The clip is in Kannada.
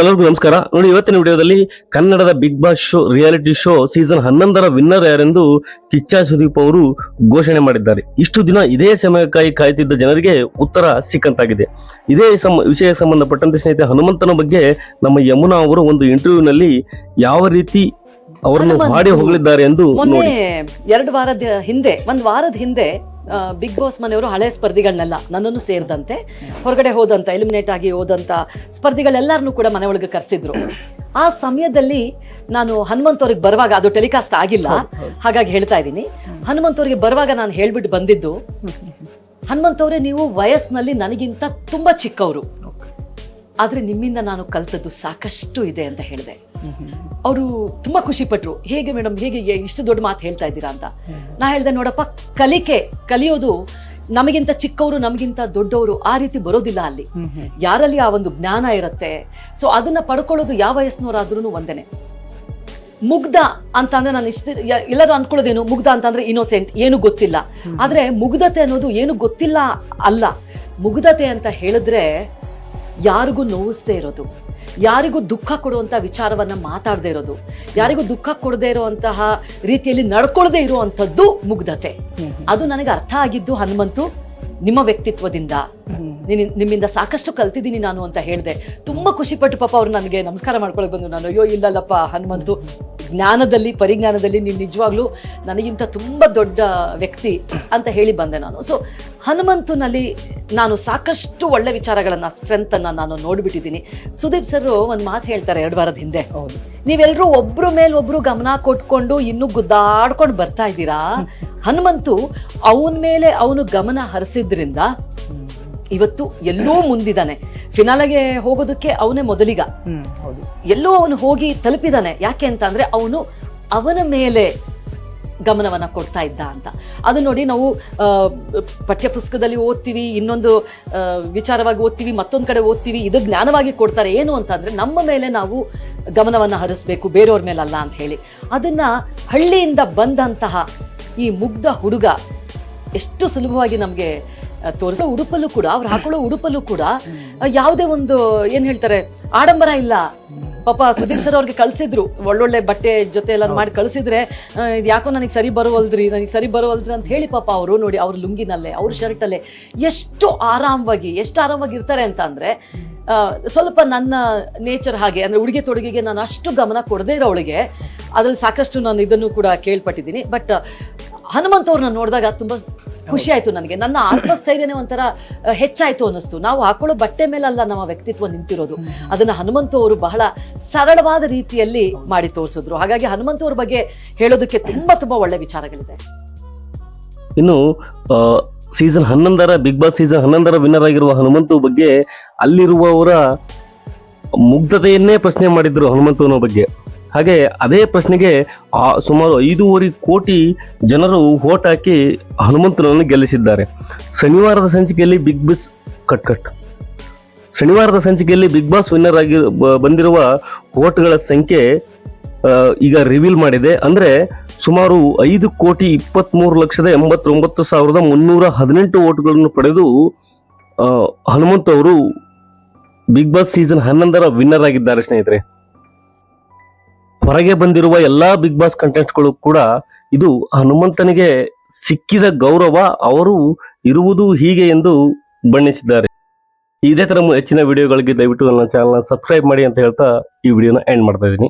ಎಲ್ಲರಿಗೂ ನಮಸ್ಕಾರ. ನೋಡಿ ಇವತ್ತಿನ ವಿಡಿಯೋದಲ್ಲಿ ಕನ್ನಡದ Bigg Boss show reality show season ಹನ್ನೊಂದರ ವಿನ್ನರ್ ಯಾರೆಂದು ಕಿಚ್ಚ ಸುದೀಪ್ ಅವರು ಘೋಷಣೆ ಮಾಡಿದ್ದಾರೆ. ಇಷ್ಟು ದಿನ ಇದೇ ಸಮಯಕ್ಕಾಗಿ ಕಾಯ್ತಿದ್ದ ಜನರಿಗೆ ಉತ್ತರ ಸಿಕ್ಕಂತಾಗಿದೆ. ಇದೇ ಸಮ ವಿಷಯ ಸಂಬಂಧಪಟ್ಟಂತೆ ಸ್ನೇಹಿತ ಹನುಮಂತನ ಬಗ್ಗೆ ನಮ್ಮ ಯಮುನಾ ಅವರು ಒಂದು ಇಂಟರ್ವ್ಯೂನಲ್ಲಿ ಯಾವ ರೀತಿ ಅವರನ್ನು ಮಾಡಿ ಹೋಗಲಿದ್ದಾರೆ ಎಂದು ನೋಡಿ. ಎರಡು ವಾರದ ಹಿಂದೆ ಒಂದು ವಾರದ ಹಿಂದೆ ಬಿಗ್ ಬಾಸ್ ಮನೆಯವರು ಹಳೆ ಸ್ಪರ್ಧಿಗಳನ್ನೆಲ್ಲ ನನ್ನನ್ನು ಸೇರಿದಂತೆ ಹೊರಗಡೆ ಹೋದಂತ ಎಲಿಮಿನೇಟ್ ಆಗಿ ಹೋದಂತ ಸ್ಪರ್ಧಿಗಳೆಲ್ಲರನ್ನೂ ಕೂಡ ಮನೆ ಒಳಗೆ ಕರೆಸಿದ್ರು. ಆ ಸಮಯದಲ್ಲಿ ನಾನು ಹನುಮಂತ್ ಅವ್ರಿಗೆ ಬರುವಾಗ ಅದು ಟೆಲಿಕಾಸ್ಟ್ ಆಗಿಲ್ಲ ಹಾಗಾಗಿ ಹೇಳ್ತಾ ಇದ್ದೀನಿ. ಹನುಮಂತ್ ಅವ್ರಿಗೆ ಬರುವಾಗ ನಾನು ಹೇಳ್ಬಿಟ್ಟು ಬಂದಿದ್ದು ಹನುಮಂತ್ ಅವರೇ ನೀವು ವಯಸ್ಸಿನಲ್ಲಿ ನನಗಿಂತ ತುಂಬಾ ಚಿಕ್ಕವರು. ಆದ್ರೆ ನಿಮ್ಮಿಂದ ನಾನು ಕಲ್ತದ್ದು ಸಾಕಷ್ಟು ಇದೆ ಅಂತ ಹೇಳಿದೆ. ಅವರು ತುಂಬಾ ಖುಷಿ ಪಟ್ರು. ಹೇಗೆ ಮೇಡಮ್ ಹೇಗೆ ಇಷ್ಟು ದೊಡ್ಡ ಮಾತು ಹೇಳ್ತಾ ಇದ್ದೀರಾ ಅಂತ. ನಾ ಹೇಳ್ದೆ ನೋಡಪ್ಪ, ಕಲಿಕೆ, ಕಲಿಯೋದು ನಮಗಿಂತ ಚಿಕ್ಕವರು, ನಮಗಿಂತ ದೊಡ್ಡವರು ಆ ರೀತಿ ಬರೋದಿಲ್ಲ ಅಲ್ಲಿ. ಯಾರಲ್ಲಿ ಆ ಒಂದು ಜ್ಞಾನ ಇರುತ್ತೆ? ಸೊ ಅದನ್ನ ಪಡ್ಕೊಳ್ಳೋದು ಯಾವ ವಯಸ್ಸಿನವರಾದ್ರೂ ಒಂದೇನೆ. ಮುಗ್ಧ ಅಂತ ಅಂದ್ರೆ ನಾನು ಇಷ್ಟ ಎಲ್ಲರೂ ಅಂದ್ಕೊಳ್ಳೋದೇನು? ಮುಗ್ಧ ಅಂತಂದ್ರೆ ಇನೋಸೆಂಟ್ ಏನು ಗೊತ್ತಿಲ್ಲ. ಆದ್ರೆ ಮುಗ್ಧತೆ ಅನ್ನೋದು ಏನು ಗೊತ್ತಿಲ್ಲ ಅಲ್ಲ. ಮುಗ್ಧತೆ ಅಂತ ಹೇಳಿದ್ರೆ ಯಾರಿಗೂ ನೋವಿಸ್ದೇ ಇರೋದು. ಯಾರಿಗೂ ದುಃಖ ಕೊಡುವಂತ ವಿಚಾರವನ್ನ ಮಾತಾಡದೇ ಇರೋದು ಯಾರಿಗೂ ದುಃಖ ಕೊಡದೇ ಇರುವಂತಹ ರೀತಿಯಲ್ಲಿ ನಡ್ಕೊಳ್ದೇ ಇರುವಂತದ್ದು ಮುಗ್ಧತೆ. ಅದು ನನಗೆ ಅರ್ಥ ಆಗಿದ್ದು ಹನುಮಂತು ನಿಮ್ಮ ವ್ಯಕ್ತಿತ್ವದಿಂದ. ನಿಮ್ಮಿಂದ ಸಾಕಷ್ಟು ಕಲ್ತಿದ್ದೀನಿ ನಾನು ಅಂತ ಹೇಳಿದೆ. ತುಂಬಾ ಖುಷಿ ಪಟ್ಟು ಪಾಪ ಅವ್ರು ನನಗೆ ನಮಸ್ಕಾರ ಮಾಡ್ಕೊಳಕ್ ಬಂದು ನಾನು ಅಯ್ಯೋ ಇಲ್ಲಲ್ಲಪ್ಪ ಹನುಮಂತು. ಜ್ಞಾನದಲ್ಲಿ ಪರಿಜ್ಞಾನದಲ್ಲಿ ನೀನು ನಿಜವಾಗ್ಲೂ ನನಗಿಂತ ತುಂಬ ದೊಡ್ಡ ವ್ಯಕ್ತಿ ಅಂತ ಹೇಳಿ ಬಂದೆ ನಾನು. ಸೊ ಹನುಮಂತನಲ್ಲಿ ನಾನು ಸಾಕಷ್ಟು ಒಳ್ಳೆ ವಿಚಾರಗಳನ್ನು ಸ್ಟ್ರೆಂತನ್ನು ನಾನು ನೋಡಿಬಿಟ್ಟಿದ್ದೀನಿ. ಸುದೀಪ್ ಸರ್ ಒಂದು ಮಾತು ಹೇಳ್ತಾರೆ ಎರಡು ವಾರದ ಹಿಂದೆ. ಹೌದು. ನೀವೆಲ್ಲರೂ ಒಬ್ಬರ ಮೇಲೆ ಒಬ್ರು ಗಮನ ಕೊಟ್ಕೊಂಡು ಇನ್ನೂ ಗುದ್ದಾಡ್ಕೊಂಡು ಬರ್ತಾ ಇದ್ದೀರಾ? ಹನುಮಂತು ಅವನ ಮೇಲೆ ಅವನು ಗಮನ ಹರಿಸಿದ್ರಿಂದ ಇವತ್ತು ಎಲ್ಲೋ ಮುಂದಿದ್ದಾನೆ. ಫಿನಾಲೆಗೆ ಹೋಗೋದಕ್ಕೆ ಅವನೇ ಮೊದಲಿಗ. ಎಲ್ಲೋ ಅವನು ಹೋಗಿ ತಲುಪಿದಾನೆ. ಯಾಕೆ ಅಂತ ಅಂದ್ರೆ ಅವನು ಅವನ ಮೇಲೆ ಗಮನವನ್ನ ಕೊಡ್ತಾ ಇದ್ದ ಅಂತ. ಅದು ನೋಡಿ ನಾವು ಪಠ್ಯಪುಸ್ತಕದಲ್ಲಿ ಪಠ್ಯ ಪುಸ್ತಕದಲ್ಲಿ ಓದ್ತೀವಿ ಇನ್ನೊಂದು ವಿಚಾರವಾಗಿ ಓದ್ತೀವಿ ಮತ್ತೊಂದು ಕಡೆ ಓದ್ತೀವಿ ಇದು ಜ್ಞಾನವಾಗಿ ಕೊಡ್ತಾರೆ ಏನು ಅಂತಂದ್ರೆ ನಮ್ಮ ಮೇಲೆ ನಾವು ಗಮನವನ್ನ ಹರಿಸ್ಬೇಕು ಬೇರೆಯವ್ರ ಮೇಲಲ್ಲ ಅಂತ ಹೇಳಿ. ಅದನ್ನ ಹಳ್ಳಿಯಿಂದ ಬಂದಂತಹ ಈ ಮುಗ್ಧ ಹುಡುಗ ಎಷ್ಟು ಸುಲಭವಾಗಿ ನಮಗೆ ತೋರಿಸೋ ಉಡುಪಲ್ಲೂ ಕೂಡ ಅವ್ರು ಹಾಕೊಳ್ಳೋ ಉಡುಪಲ್ಲೂ ಕೂಡ ಯಾವುದೇ ಒಂದು ಏನ್ ಹೇಳ್ತಾರೆ ಆಡಂಬರ ಇಲ್ಲ. ಪಾಪ ಸುದೀಪ್ ಸರ್ ಅವ್ರಿಗೆ ಕಳ್ಸಿದ್ರು ಒಳ್ಳೊಳ್ಳೆ ಬಟ್ಟೆ ಜೊತೆ ಎಲ್ಲ ಮಾಡಿ ಕಳ್ಸಿದ್ರೆ ಇದು ಯಾಕೋ ನನಗೆ ಸರಿ ಬರುವಲ್ದ್ರಿ ನನಗೆ ಸರಿ ಬರುವಲ್ದ್ರಿ ಅಂತ ಹೇಳಿ ಪಾಪ ಅವರು ನೋಡಿ ಅವ್ರ ಲುಂಗಿನಲ್ಲೇ ಅವ್ರ ಶರ್ಟಲ್ಲೇ ಎಷ್ಟು ಆರಾಮವಾಗಿ ಎಷ್ಟು ಆರಾಮವಾಗಿ ಇರ್ತಾರೆ ಅಂತ ಅಂದ್ರೆ ಸ್ವಲ್ಪ ನನ್ನ ನೇಚರ್ ಹಾಗೆ ಅಂದ್ರೆ ಉಡುಗೆ ತೊಡುಗೆಗೆ ನಾನು ಅಷ್ಟು ಗಮನ ಕೊಡದೇ ಇರೋವಳಿಗೆ ಅದ್ರಲ್ಲಿ ಸಾಕಷ್ಟು ನಾನು ಇದನ್ನು ಕೂಡ ಕೇಳ್ಪಟ್ಟಿದ್ದೀನಿ. ಬಟ್ ಹನುಮಂತವ್ರನ್ನ ನೋಡಿದಾಗ ತುಂಬಾ ಖುಷಿ ಆಯ್ತು ನನಗೆ. ನನ್ನ ಆತ್ಮಸ್ಥೈರ್ಯನೇ ಒಂಥರ ಹೆಚ್ಚಾಯ್ತು ಅನ್ನಿಸ್ತು. ನಾವು ಹಾಕೊಳ್ಳೋ ಬಟ್ಟೆ ಮೇಲಲ್ಲ ನಮ್ಮ ವ್ಯಕ್ತಿತ್ವ ನಿಂತಿರೋದು. ಅದನ್ನ ಹನುಮಂತ ಅವರು ಬಹಳ ಸರಳವಾದ ರೀತಿಯಲ್ಲಿ ಮಾಡಿ ತೋರಿಸಿದ್ರು. ಹಾಗಾಗಿ ಹನುಮಂತ ಅವ್ರ ಬಗ್ಗೆ ಹೇಳೋದಕ್ಕೆ ತುಂಬಾ ತುಂಬಾ ಒಳ್ಳೆ ವಿಚಾರಗಳಿದೆ. ಇನ್ನು ಸೀಸನ್ ಹನ್ನೊಂದರ ಬಿಗ್ ಬಾಸ್ ಸೀಸನ್ ಹನ್ನೊಂದರ ವಿನ್ನರ್ ಆಗಿರುವ ಹನುಮಂತು ಬಗ್ಗೆ ಅಲ್ಲಿರುವವರ ಮುಗ್ಧತೆಯನ್ನೇ ಪ್ರಶ್ನೆ ಮಾಡಿದ್ರು ಹನುಮಂತನ ಬಗ್ಗೆ. ಹಾಗೆ ಅದೇ ಪ್ರಶ್ನೆಗೆ ಸುಮಾರು ಐದೂವರೆ ಕೋಟಿ ಜನರು ಓಟ್ ಹಾಕಿ ಹನುಮಂತನನ್ನು ಗೆಲ್ಲಿಸಿದ್ದಾರೆ. ಶನಿವಾರದ ಸಂಚಿಕೆಯಲ್ಲಿ ಬಿಗ್ ಬಾಸ್ ಕಟ್ ಕಟ್ ಶನಿವಾರದ ಸಂಚಿಕೆಯಲ್ಲಿ ಬಿಗ್ ಬಾಸ್ ವಿನ್ನರ್ ಆಗಿ ಬಂದಿರುವ ಓಟ್ಗಳ ಸಂಖ್ಯೆ ಈಗ ರಿವೀಲ್ ಮಾಡಿದೆ. ಅಂದರೆ ಸುಮಾರು ಐದು ಕೋಟಿ ಇಪ್ಪತ್ತ್ಮೂರು ಲಕ್ಷದ ಎಂಬತ್ತೊಂಬತ್ತು ಸಾವಿರದ ಮುನ್ನೂರ ಹದಿನೆಂಟು ಓಟ್ಗಳನ್ನು ಪಡೆದು ಹನುಮಂತ್ ಅವರು ಬಿಗ್ ಬಾಸ್ ಸೀಸನ್ ಹನ್ನೊಂದರ ವಿನ್ನರ್ ಆಗಿದ್ದಾರೆ ಸ್ನೇಹಿತರೆ. ಹೊರಗೆ ಬಂದಿರುವ ಎಲ್ಲಾ ಬಿಗ್ ಬಾಸ್ ಕಂಟೆಸ್ಟ್ಗಳು ಕೂಡ ಇದು ಹನುಮಂತನಿಗೆ ಸಿಕ್ಕಿದ ಗೌರವ ಅವರು ಇರುವುದು ಹೀಗೆ ಎಂದು ಬಣ್ಣಿಸಿದ್ದಾರೆ. ಇದೇ ತರ ಹೆಚ್ಚಿನ ವಿಡಿಯೋಗಳಿಗೆ ದಯವಿಟ್ಟು ನನ್ನ ಚಾನಲ್ ಸಬ್ಸ್ಕ್ರೈಬ್ ಮಾಡಿ ಅಂತ ಹೇಳ್ತಾ ಈ ವಿಡಿಯೋನ ಎಂಡ್ ಮಾಡ್ತಾ ಇದ್ದೀನಿ.